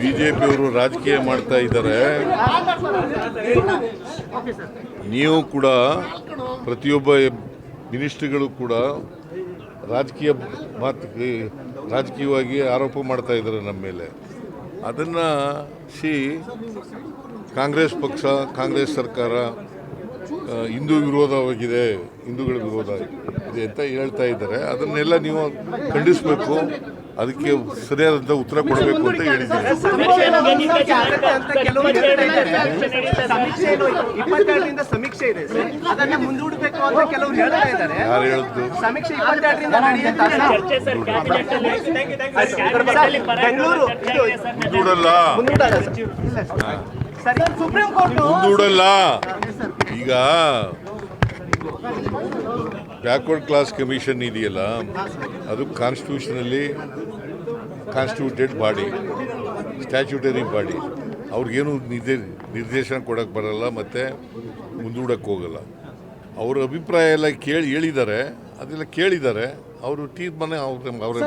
B J ಪಿಯವರು ರಾಜಕೀಯ ಮಾಡ್ತಾ ಇದ್ದಾರೆ. ನೀವು ಕೂಡ, ಪ್ರತಿಯೊಬ್ಬ ಮಿನಿಸ್ಟ್ರಿಗಳು ಕೂಡ ರಾಜಕೀಯ ಮಾತು ರಾಜಕೀಯವಾಗಿ ಆರೋಪ ಮಾಡ್ತಾ ಇದ್ದಾರೆ ನಮ್ಮ ಮೇಲೆ. ಅದನ್ನು ಸಿ ಕಾಂಗ್ರೆಸ್ ಪಕ್ಷ, ಕಾಂಗ್ರೆಸ್ ಸರ್ಕಾರ ಹಿಂದೂ ವಿರೋಧವಾಗಿದೆ ಹಿಂದೂಗಳ ವಿರೋಧ ಇದೆ ಅಂತ ಹೇಳ್ತಾ ಇದ್ದಾರೆ ಅದನ್ನೆಲ್ಲ ನೀವು ಖಂಡಿಸಬೇಕು ಅದಕ್ಕೆ ಸರಿಯಾದಂಥ ಉತ್ತರ ಕೊಡಬೇಕು ಅಂತ ಹೇಳಿದ್ದೀನಿ ಸಮೀಕ್ಷೆ ಇದೆ ಅದನ್ನ ಮುಂದೂಡಬೇಕು ಅಂತ ಕೆಲವರು ಹೇಳ್ತಾ ಇದ್ದಾರೆ ಯಾರು ಹೇಳಿದ್ದು ಸಮೀಕ್ಷೆ ಇಪ್ಪತ್ತೆರಡರಿಂದ ಬೆಂಗಳೂರು ಮುಂದೂಡಲ್ಲ ಈಗ ಬ್ಯಾಕ್ವರ್ಡ್ ಕ್ಲಾಸ್ ಕಮಿಷನ್ ಇದೆಯಲ್ಲ? ಅದು constitutionally constituted body statutory body ಅವ್ರಿಗೇನು ನಿರ್ದೇ ನಿರ್ದೇಶನ ಕೊಡೋಕ್ಕೆ ಬರಲ್ಲ ಮತ್ತು ಮುಂದೂಡಕ್ಕೆ ಹೋಗಲ್ಲ. ಅವ್ರ ಅಭಿಪ್ರಾಯ ಎಲ್ಲ ಕೇಳಿ ಹೇಳಿದ್ದಾರೆ ಅದೆಲ್ಲ ಕೇಳಿದ್ದಾರೆ. ಅವರು ತೀರ್ಮಾನ ಅವ್ರ ಅವರೇ